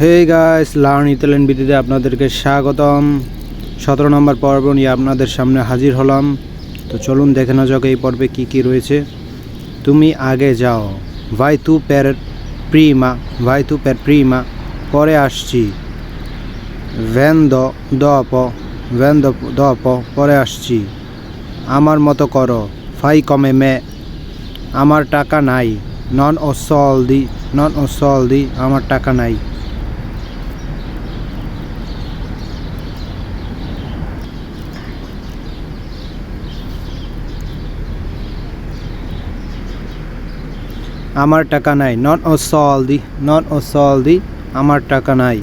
হে guys learn Italian বিদিতে আপনাদেরকে স্বাগতম। সতেরো নম্বর পর্ব নিয়ে আপনাদের সামনে হাজির হলাম। তো চলুন দেখে না যাক এই পর্বে কি কি রয়েছে। তুমি আগে যাও। ভাই তু পের প্রিমা, ভাই তু পের প্রিমা, পরে আসছি। ভেন্দ দপ ভেন্দ দপ পরে আসছি। আমার মতো করো। ফাই কমে মে। আমার টাকা নাই। নন ও সল দি নন ও সল দি আমার টাকা নাই। আমার টাকা নাই। নন ও সল দি নন ও সল দি আমার টাকা নাই।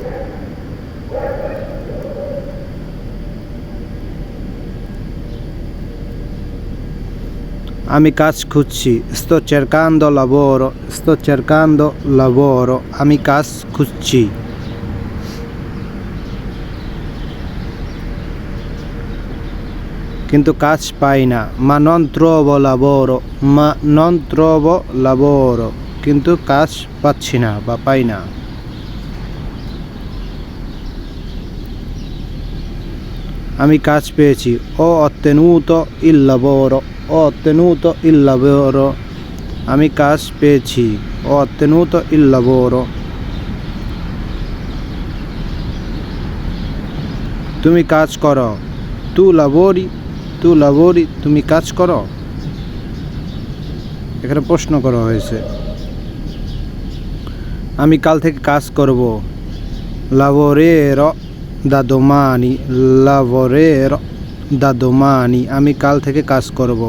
আমি কাজ খুঁজছি। sto cercando lavoro sto cercando lavoro আমি কাজ খুঁজছি। কিন্তু কাজ পাই না মা trovo lavoro মা trovo lavoro কিন্তু কাজ পাচ্ছি না বা পাই না আমি কাজ পেয়েছি ও lavoro ho ottenuto il lavoro আমি কাজ পেয়েছি ottenuto il lavoro তুমি কাজ করো তু lavori তু লাবরি, তুমি কাজ করো? এখানে প্রশ্ন করা হয়েছে। আমি কাল থেকে কাজ করব। লাবরে র দাদমানি, লাবরে র দাদমানি, আমি কাল থেকে কাজ করব।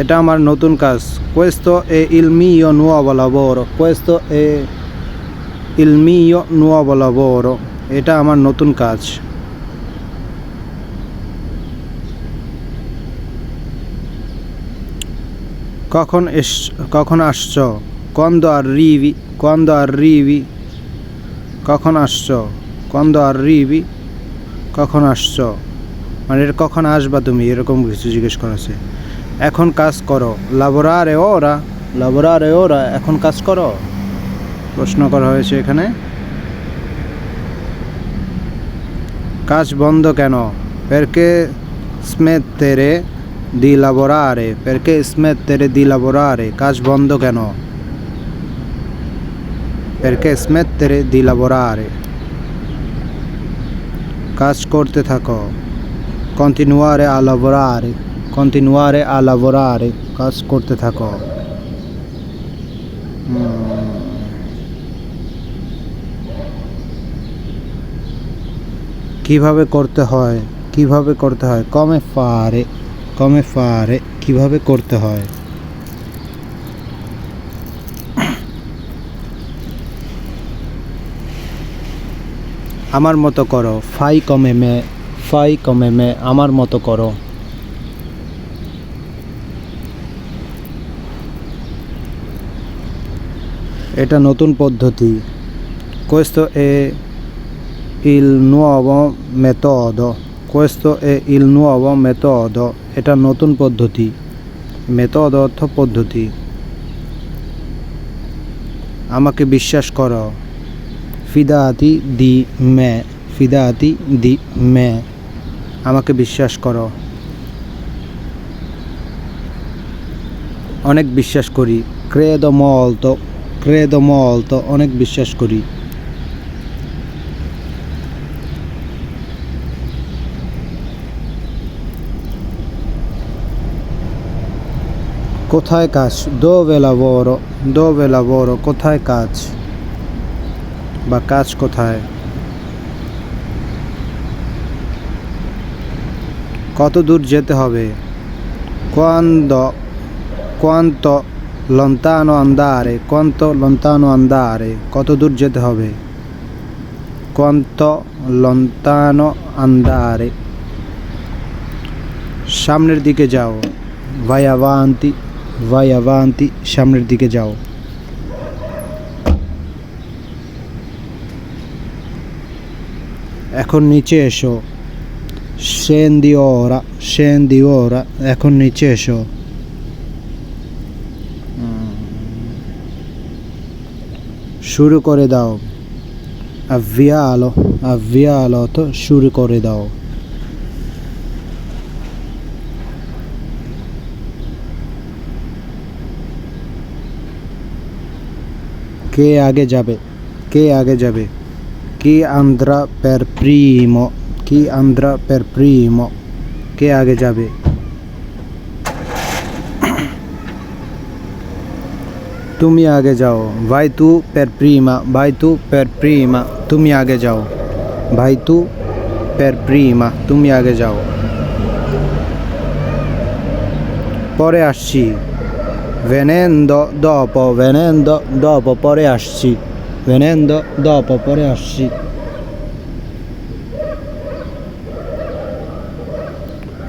এটা আমার নতুন কাজ। কোয়েস্ত এ ইলমি ইয় নুয়া বলাবর কোয়েস্ত এ il mio nuovo lavoro. এটা আমার নতুন কাজ। কখন এস, কখন আসছো? quando arrivi quando arrivi, কখন আসছো? quando arrivi, কখন আসছো? মানে এটা কখন আসবা তুমি? এরকম কিছু জিজ্ঞেস করেছে। এখন কাজ করো। লাবোরারে ওরা লাবোরারে ওরা এখন কাজ করো? প্রশ্ন করা হয়েছে এখানে কাজ বন্ধ কেন perché smettere di lavorare perché smettere di lavorare কাজ বন্ধ কেন perché smettere di lavorare কাজ করতে থাকো lavorare continuare a lavorare কাজ করতে থাকো কীভাবে করতে হয়, কীভাবে করতে হয়, কমে ফারে কমে ফারে, কীভাবে করতে হয়? আমার মতো করো, ফাই কমে মে, ফাই কমে মে, আমার মতো করো। এটা নতুন পদ্ধতি। questo è il nuovo metodo. Questo è il nuovo metodo. এটা নতুন পদ্ধতি মেথড অর্থ পদ্ধতি আমাকে বিশ্বাস করো ফিদাতি দি মে ফিদাতি দি মে আমাকে বিশ্বাস করো অনেক বিশ্বাস করি ক্রেদো মলতো ক্রেদো মলতো অনেক বিশ্বাস করি কোথায় কাজ? দোবে লাভরো দোবে লাভরো কোথায় কাজ? বা কাজ কোথায়? কত দূর যেতে হবে? কন্দ কন্ত লন্তানো আন্দারে কন্ত লন্তানো আন্দারে, কত দূর যেতে হবে? কন্ত লন্তানো আন্দারে। সামনের দিকে যাও। ভাইয়া বা আন্তি vai avanti সামনের দিকে যাও এখন নিচে এসো scendi ora scendi ora এখন নিচে এসো উম, শুরু করে দাও avvialo avvialo তো শুরু করে দাও কে আগে যাবে? কে আগে যাবে? কি আন্দ্রা per primo কি আন্দ্রা per primo কে আগে যাবে? তুমি আগে যাও। ভাই তু per prima ভাই তু per prima তুমি আগে যাও। ভাই তু per prima তুমি আগে যাও। পরে আসছি। Venendo dopo venendo dopo পরে asci, venendo dopo পরে asci.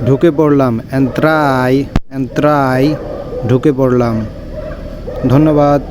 ঢুকে পড়লাম এন্ট্রাই এন্ট্রাই ঢুকে পড়লাম ধন্যবাদ